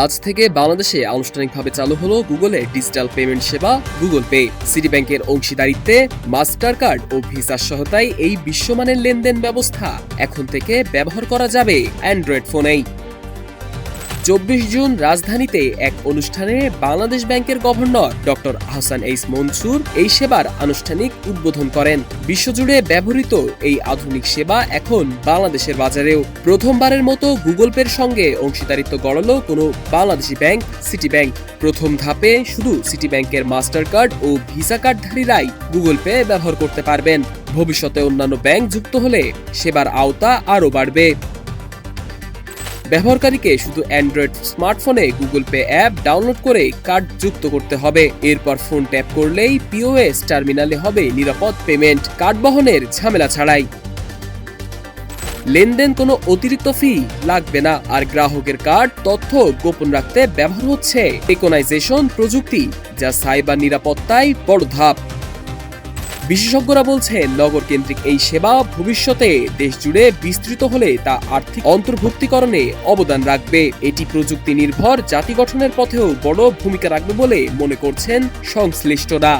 আজ থেকে বাংলাদেশে আনুষ্ঠানিকভাবে চালু হলো গুগলের ডিজিটাল পেমেন্ট সেবা গুগল পে। সিটি ব্যাংকের অংশীদারিত্বে, মাস্টার কার্ড ও ভিসার সহায়তায় এই বিশ্বমানের লেনদেন ব্যবস্থা এখন থেকে ব্যবহার করা যাবে অ্যান্ড্রয়েড ফোনেই। চব্বিশ জুন রাজধানীতে এক অনুষ্ঠানে বাংলাদেশ ব্যাংকের governor doctor Ahsan H Mansur এই সেবার আনুষ্ঠানিক উদ্বোধন করেন। বিশ্বজুড়ে ব্যবহৃত এই আধুনিক সেবা এখন বাংলাদেশের বাজারেও। প্রথমবারের মতো গুগল পের সঙ্গে অংশীদারিত্ব গড়ল কোনো বাংলাদেশি ব্যাংক, সিটি ব্যাংক। প্রথম ধাপে শুধু সিটি ব্যাংকের মাস্টার কার্ড ও ভিসা কার্ডধারীরাই গুগল পে ব্যবহার করতে পারবেন। ভবিষ্যতে অন্যান্য ব্যাংক যুক্ত হলে সেবার আওতা আরও বাড়বে। ব্যবহারকারীকে শুধু অ্যান্ড্রয়েড স্মার্টফোনে গুগল পে অ্যাপ ডাউনলোড করে কার্ড যুক্ত করতে হবে। এরপর ফোন ট্যাপ করলেই পিওএস টার্মিনালে হবে নিরাপদ পেমেন্ট কার্ড বহনের ঝামেলা ছাড়াই। লেনদেন কোনো অতিরিক্ত ফি লাগবে না, আর গ্রাহকের কার্ড তথ্য গোপন রাখতে ব্যবহার হচ্ছে। টেকোনাইজেশন প্রযুক্তি, যা সাইবার নিরাপত্তায় বড় ধাপ। বিশেষজ্ঞরা বলছেন নগর কেন্দ্রিক এই সেবা ভবিষ্যতে দেশ জুড়ে বিস্তৃত হলে তা আর্থিক অন্তর্ভুক্তিকরণে অবদান রাখবে। এটি প্রযুক্তি নির্ভর জাতি গঠনের পথেও বড় ভূমিকা রাখবে বলে মনে করছেন সংশ্লিষ্টরা।